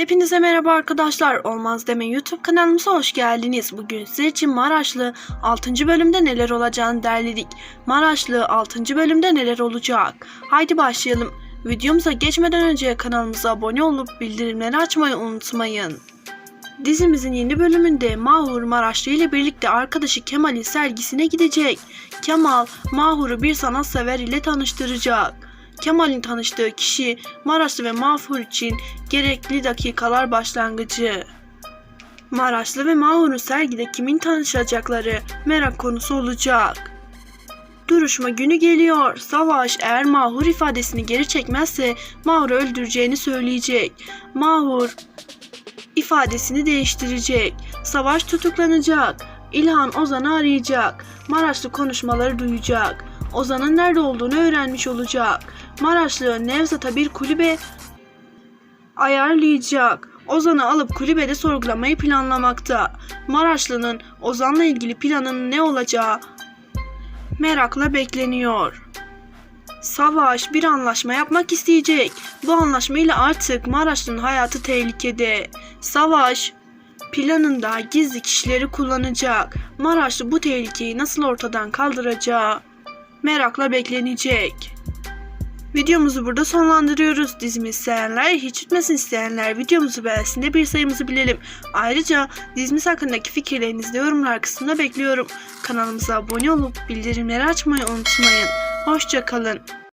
Hepinize merhaba arkadaşlar. Olmaz deme YouTube kanalımıza hoş geldiniz. Bugün sizler için Maraşlı 6. bölümde neler olacağını derledik. Maraşlı 6. bölümde neler olacak? Haydi başlayalım. Videomuza geçmeden önce kanalımıza abone olup bildirimleri açmayı unutmayın. Dizimizin yeni bölümünde Mahur Maraşlı ile birlikte arkadaşı Kemal'in sergisine gidecek. Kemal, Mahur'u bir sanatsever ile tanıştıracak. Kemal'in tanıştığı kişi Maraşlı ve Mahur için gerekli dakikalar başlangıcı. Maraşlı ve Mahur'un sergide kimin tanışacakları merak konusu olacak. Duruşma günü geliyor. Savaş eğer Mahur ifadesini geri çekmezse Mahur'u öldüreceğini söyleyecek. Mahur ifadesini değiştirecek. Savaş tutuklanacak. İlhan Ozan'ı arayacak. Maraşlı konuşmaları duyacak. Ozan'ın nerede olduğunu öğrenmiş olacak. Maraşlı Nevzat'a bir kulübe ayarlayacak. Ozan'ı alıp kulübede sorgulamayı planlamakta. Maraşlı'nın Ozan'la ilgili planının ne olacağı merakla bekleniyor. Savaş bir anlaşma yapmak isteyecek. Bu anlaşmayla artık Maraşlı'nın hayatı tehlikede. Savaş planında gizli kişileri kullanacak. Maraşlı bu tehlikeyi nasıl ortadan kaldıracağı merakla beklenecek. Videomuzu burada sonlandırıyoruz. Dizimizi isteyenler, hiç bitmesin isteyenler videomuzu beğensin de bir sayımızı bilelim. Ayrıca dizimiz hakkındaki fikirlerinizi de yorumlar kısmında bekliyorum. Kanalımıza abone olup bildirimleri açmayı unutmayın. Hoşçakalın.